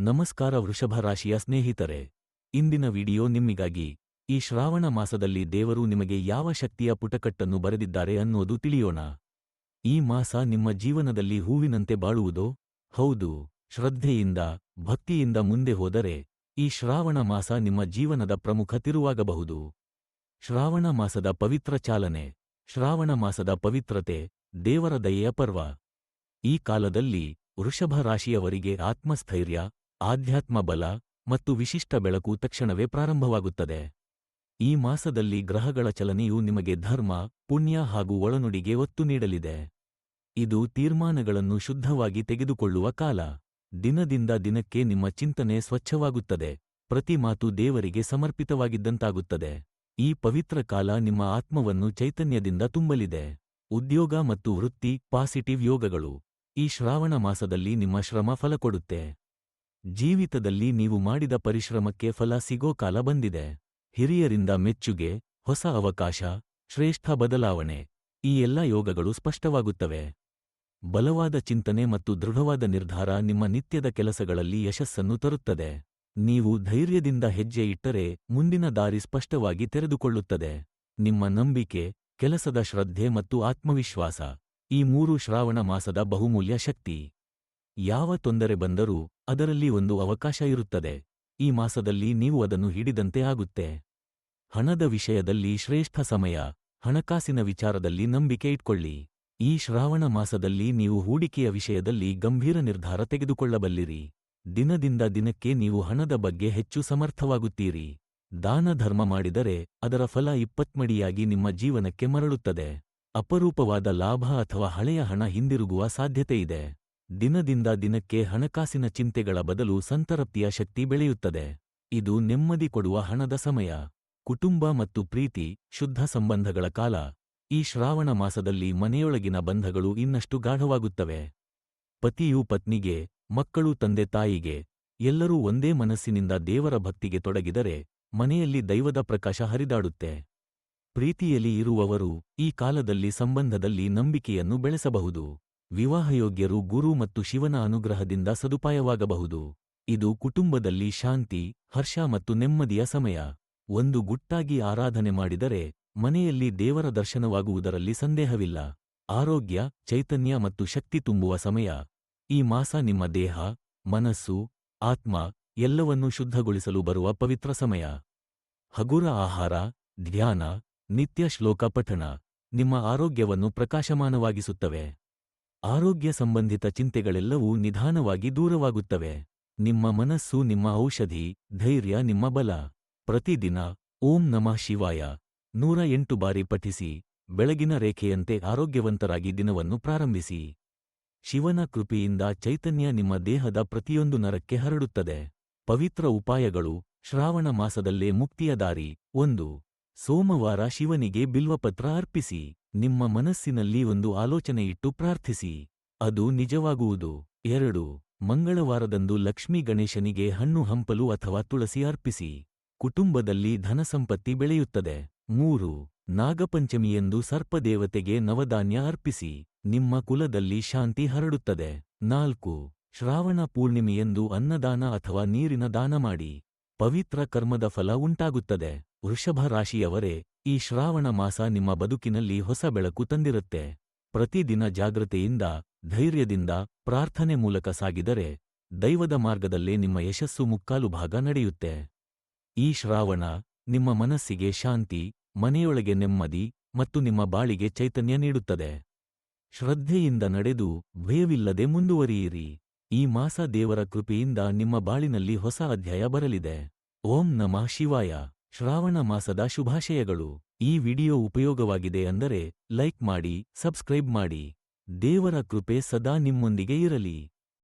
ನಮಸ್ಕಾರ ವೃಷಭ ರಾಶಿಯ ಸ್ನೇಹಿತರೆ. ಇಂದಿನ ವಿಡಿಯೋ ನಿಮ್ಮಿಗಾಗಿ. ಈ ಶ್ರಾವಣ ಮಾಸದಲ್ಲಿ ದೇವರು ನಿಮಗೆ ಯಾವ ಶಕ್ತಿಯ ಪುಟಕಟ್ಟನ್ನು ಬರೆದಿದ್ದಾರೆ ಅನ್ನೋದು ತಿಳಿಯೋಣ. ಈ ಮಾಸ ನಿಮ್ಮ ಜೀವನದಲ್ಲಿ ಹೂವಿನಂತೆ ಬಾಳುವುದೋ? ಹೌದು. ಶ್ರದ್ಧೆಯಿಂದ, ಭಕ್ತಿಯಿಂದ ಮುಂದೆ ಹೋದರೆ, ಈ ಶ್ರಾವಣ ಮಾಸ ನಿಮ್ಮ ಜೀವನದ ಪ್ರಮುಖ ತಿರುವಾಗಬಹುದು. ಶ್ರಾವಣ ಮಾಸದ ಪವಿತ್ರ ಚಾಲನೆ. ಶ್ರಾವಣ ಮಾಸದ ಪವಿತ್ರತೆ, ದೇವರ ದಯೆಯ ಪರ್ವ. ಈ ಕಾಲದಲ್ಲಿ ವೃಷಭ ರಾಶಿಯವರಿಗೆ ಆತ್ಮಸ್ಥೈರ್ಯ ಆಧ್ಯಾತ್ಮ ಬಲ ಮತ್ತು ವಿಶಿಷ್ಟ ಬೆಳಕು ತಕ್ಷಣವೇ ಪ್ರಾರಂಭವಾಗುತ್ತದೆ. ಈ ಮಾಸದಲ್ಲಿ ಗ್ರಹಗಳ ಚಲನೆಯು ನಿಮಗೆ ಧರ್ಮ, ಪುಣ್ಯ ಹಾಗೂ ಒಳನುಡಿಗೆ ಒತ್ತು ನೀಡಲಿದೆ. ಇದು ತೀರ್ಮಾನಗಳನ್ನು ಶುದ್ಧವಾಗಿ ತೆಗೆದುಕೊಳ್ಳುವ ಕಾಲ. ದಿನದಿಂದ ದಿನಕ್ಕೆ ನಿಮ್ಮ ಚಿಂತನೆ ಸ್ವಚ್ಛವಾಗುತ್ತದೆ. ಪ್ರತಿ ಮಾತು ದೇವರಿಗೆ ಸಮರ್ಪಿತವಾಗಿದ್ದಂತಾಗುತ್ತದೆ. ಈ ಪವಿತ್ರ ಕಾಲ ನಿಮ್ಮ ಆತ್ಮವನ್ನು ಚೈತನ್ಯದಿಂದ ತುಂಬಲಿದೆ. ಉದ್ಯೋಗ ಮತ್ತು ವೃತ್ತಿ, ಪಾಸಿಟಿವ್ ಯೋಗಗಳು. ಈ ಶ್ರಾವಣ ಮಾಸದಲ್ಲಿ ನಿಮ್ಮ ಶ್ರಮ ಫಲ ಕೊಡುತ್ತೆ ಜೀವಿತದಲ್ಲಿ ನೀವು ಮಾಡಿದ ಪರಿಶ್ರಮಕ್ಕೆ ಫಲ ಸಿಗೋ ಕಾಲ ಬಂದಿದೆ. ಹಿರಿಯರಿಂದ ಮೆಚ್ಚುಗೆ, ಹೊಸ ಅವಕಾಶ, ಶ್ರೇಷ್ಠ ಬದಲಾವಣೆ, ಈ ಎಲ್ಲ ಯೋಗಗಳು ಸ್ಪಷ್ಟವಾಗುತ್ತವೆ. ಬಲವಾದ ಚಿಂತನೆ ಮತ್ತು ದೃಢವಾದ ನಿರ್ಧಾರ ನಿಮ್ಮ ನಿತ್ಯದ ಕೆಲಸಗಳಲ್ಲಿ ಯಶಸ್ಸನ್ನು ತರುತ್ತದೆ. ನೀವು ಧೈರ್ಯದಿಂದ ಹೆಜ್ಜೆ ಇಟ್ಟರೆ ಮುಂದಿನ ದಾರಿ ಸ್ಪಷ್ಟವಾಗಿ ತೆರೆದುಕೊಳ್ಳುತ್ತದೆ. ನಿಮ್ಮ ನಂಬಿಕೆ, ಕೆಲಸದ ಶ್ರದ್ಧೆ ಮತ್ತು ಆತ್ಮವಿಶ್ವಾಸ, ಈ ಮೂರು ಶ್ರಾವಣ ಮಾಸದ ಬಹುಮೂಲ್ಯ ಶಕ್ತಿ. ಯಾವ ತೊಂದರೆ ಬಂದರೂ ಅದರಲ್ಲಿ ಒಂದು ಅವಕಾಶ ಇರುತ್ತದೆ. ಈ ಮಾಸದಲ್ಲಿ ನೀವು ಅದನ್ನು ಹಿಡಿದಂತೆ ಆಗುತ್ತೆ. ಹಣದ ವಿಷಯದಲ್ಲಿ ಶ್ರೇಷ್ಠ ಸಮಯ. ಹಣಕಾಸಿನ ವಿಚಾರದಲ್ಲಿ ನಂಬಿಕೆ ಇಟ್ಕೊಳ್ಳಿ. ಈ ಶ್ರಾವಣ ಮಾಸದಲ್ಲಿ ನೀವು ಹೂಡಿಕೆಯ ವಿಷಯದಲ್ಲಿ ಗಂಭೀರ ನಿರ್ಧಾರ ತೆಗೆದುಕೊಳ್ಳಬಲ್ಲಿರಿ. ದಿನದಿಂದ ದಿನಕ್ಕೆ ನೀವು ಹಣದ ಬಗ್ಗೆ ಹೆಚ್ಚು ಸಮರ್ಥವಾಗುತ್ತೀರಿ. ದಾನ ಧರ್ಮ ಮಾಡಿದರೆ ಅದರ ಫಲ ಇಪ್ಪತ್ಮಡಿಯಾಗಿ ನಿಮ್ಮ ಜೀವನಕ್ಕೆ ಮರಳುತ್ತದೆ. ಅಪರೂಪವಾದ ಲಾಭ ಅಥವಾ ಹಳೆಯ ಹಣ ಹಿಂದಿರುಗುವ ಸಾಧ್ಯತೆಯಿದೆ. ದಿನದಿಂದ ದಿನಕ್ಕೆ ಹಣಕಾಸಿನ ಚಿಂತೆಗಳ ಬದಲು ಸಂತರಪ್ತಿಯ ಶಕ್ತಿ ಬೆಳೆಯುತ್ತದೆ. ಇದು ನೆಮ್ಮದಿ ಕೊಡುವ ಹಣದ ಸಮಯ. ಕುಟುಂಬ ಮತ್ತು ಪ್ರೀತಿ, ಶುದ್ಧ ಸಂಬಂಧಗಳ ಕಾಲ. ಈ ಶ್ರಾವಣ ಮಾಸದಲ್ಲಿ ಮನೆಯೊಳಗಿನ ಬಂಧಗಳು ಇನ್ನಷ್ಟು ಗಾಢವಾಗುತ್ತವೆ. ಪತಿಯು ಪತ್ನಿಗೆ, ಮಕ್ಕಳು ತಂದೆ ತಾಯಿಗೆ, ಎಲ್ಲರೂ ಒಂದೇ ಮನಸ್ಸಿನಿಂದ ದೇವರ ಭಕ್ತಿಗೆ ತೊಡಗಿದರೆ ಮನೆಯಲ್ಲಿ ದೈವದ ಪ್ರಕಾಶ ಹರಿದಾಡುತ್ತೆ. ಪ್ರೀತಿಯಲ್ಲಿ ಇರುವವರು ಈ ಕಾಲದಲ್ಲಿ ಸಂಬಂಧದಲ್ಲಿ ನಂಬಿಕೆಯನ್ನು ಬೆಳೆಸಬಹುದು. ವಿವಾಹಯೋಗ್ಯರು ಗುರು ಮತ್ತು ಶಿವನ ಅನುಗ್ರಹದಿಂದ ಸದುಪಾಯವಾಗಬಹುದು. ಇದು ಕುಟುಂಬದಲ್ಲಿ ಶಾಂತಿ, ಹರ್ಷ ಮತ್ತು ನೆಮ್ಮದಿಯ ಸಮಯ. ಒಂದು ಗುಟ್ಟಾಗಿ ಆರಾಧನೆ ಮಾಡಿದರೆ ಮನೆಯಲ್ಲಿ ದೇವರ ದರ್ಶನವಾಗುವುದರಲ್ಲಿ ಸಂದೇಹವಿಲ್ಲ. ಆರೋಗ್ಯ, ಚೈತನ್ಯ ಮತ್ತು ಶಕ್ತಿ ತುಂಬುವ ಸಮಯ. ಈ ಮಾಸ ನಿಮ್ಮ ದೇಹ, ಮನಸ್ಸು, ಆತ್ಮ ಎಲ್ಲವನ್ನೂ ಶುದ್ಧಗೊಳಿಸಲು ಬರುವ ಪವಿತ್ರ ಸಮಯ. ಹಗುರ ಆಹಾರ, ಧ್ಯಾನ, ನಿತ್ಯ ಶ್ಲೋಕ ಪಠಣ. ನಿಮ್ಮ ಆರೋಗ್ಯವನ್ನು ಪ್ರಕಾಶಮಾನವಾಗಿಸುತ್ತವೆ. ಆರೋಗ್ಯ ಸಂಬಂಧಿತ ಚಿಂತೆಗಳೆಲ್ಲವೂ ನಿಧಾನವಾಗಿ ದೂರವಾಗುತ್ತವೆ. ನಿಮ್ಮ ಮನಸ್ಸು, ನಿಮ್ಮ ಔಷಧಿ, ಧೈರ್ಯ, ನಿಮ್ಮ ಬಲ. ಪ್ರತಿದಿನ ಓಂ ನಮಃ ಶಿವಾಯ. ನೂರ ಎಂಟು ಬಾರಿ ಪಠಿಸಿ, ಬೆಳಗಿನ ರೇಖೆಯಂತೆ ಆರೋಗ್ಯವಂತರಾಗಿ ದಿನವನ್ನು ಪ್ರಾರಂಭಿಸಿ. ಶಿವನ ಕೃಪೆಯಿಂದ ಚೈತನ್ಯ ನಿಮ್ಮ ದೇಹದ ಪ್ರತಿಯೊಂದು ನರಕ್ಕೆ ಹರಡುತ್ತದೆ. ಪವಿತ್ರ ಉಪಾಯಗಳು ಶ್ರಾವಣ ಮಾಸದಲ್ಲೇ ಮುಕ್ತಿಯ ದಾರಿ. ಒಂದು ಸೋಮವಾರ ಶಿವನಿಗೆ ಬಿಲ್ವಪತ್ರ ಅರ್ಪಿಸಿ, ನಿಮ್ಮ ಮನಸ್ಸಿನಲ್ಲಿ ಒಂದು ಆಲೋಚನೆ ಇಟ್ಟು ಪ್ರಾರ್ಥಿಸಿ. ಅದು ನಿಜವಾಗುವುದು. ಎರಡು, ಮಂಗಳವಾರದಂದು ಲಕ್ಷ್ಮೀ ಗಣೇಶನಿಗೆ ಹಣ್ಣು ಹಂಪಲು ಅಥವಾ ತುಳಸಿ ಅರ್ಪಿಸಿ. ಕುಟುಂಬದಲ್ಲಿ ಧನಸಂಪತ್ತಿ ಬೆಳೆಯುತ್ತದೆ. ಮೂರು, ನಾಗಪಂಚಮಿಯಂದು ಸರ್ಪದೇವತೆಗೆ ನವಧಾನ್ಯ ಅರ್ಪಿಸಿ. ನಿಮ್ಮ ಕುಲದಲ್ಲಿ ಶಾಂತಿ ಹರಡುತ್ತದೆ. ನಾಲ್ಕು, ಶ್ರಾವಣ ಪೂರ್ಣಿಮೆಯಂದು ಅನ್ನದಾನ ಅಥವಾ ನೀರಿನ ದಾನ ಮಾಡಿ. ಪವಿತ್ರ ಕರ್ಮದ ಫಲ ಉಂಟಾಗುತ್ತದೆ. ವೃಷಭ ರಾಶಿಯವರೇ, ಈ ಶ್ರಾವಣ ಮಾಸ ನಿಮ್ಮ ಬದುಕಿನಲ್ಲಿ ಹೊಸ ಬೆಳಕು ತಂದಿರುತ್ತೆ. ಪ್ರತಿದಿನ ಜಾಗ್ರತೆಯಿಂದ, ಧೈರ್ಯದಿಂದ ಪ್ರಾರ್ಥನೆ ಮೂಲಕ ಸಾಗಿದರೆ, ದೈವದ ಮಾರ್ಗದಲ್ಲೇ ನಿಮ್ಮ ಯಶಸ್ಸು ಮುಕ್ಕಾಲು ಭಾಗ ನಡೆಯುತ್ತೆ. ಈ ಶ್ರಾವಣ, ನಿಮ್ಮ ಮನಸ್ಸಿಗೆ ಶಾಂತಿ, ಮನೆಯೊಳಗೆ ನೆಮ್ಮದಿ ಮತ್ತು ನಿಮ್ಮ ಬಾಳಿಗೆ ಚೈತನ್ಯ ನೀಡುತ್ತದೆ. ಶ್ರದ್ಧೆಯಿಂದ ನಡೆದು ಭಯವಿಲ್ಲದೆ ಮುಂದುವರಿಯಿರಿ. ಈ ಮಾಸ ದೇವರ ಕೃಪೆಯಿಂದ ನಿಮ್ಮ ಬಾಳಿನಲ್ಲಿ ಹೊಸ ಅಧ್ಯಾಯ ಬರಲಿದೆ. ಓಂ ನಮಃ ಶಿವಾಯ. ಶ್ರಾವಣ ಮಾಸದ ಶುಭಾಶಯಗಳು. ಈ ವಿಡಿಯೋ ಉಪಯೋಗವಾಗಿದೆ ಅಂದರೆ ಲೈಕ್ ಮಾಡಿ, ಸಬ್ಸ್ಕ್ರೈಬ್ ಮಾಡಿ. ದೇವರ ಕೃಪೆ ಸದಾ ನಿಮ್ಮೊಂದಿಗೆ ಇರಲಿ.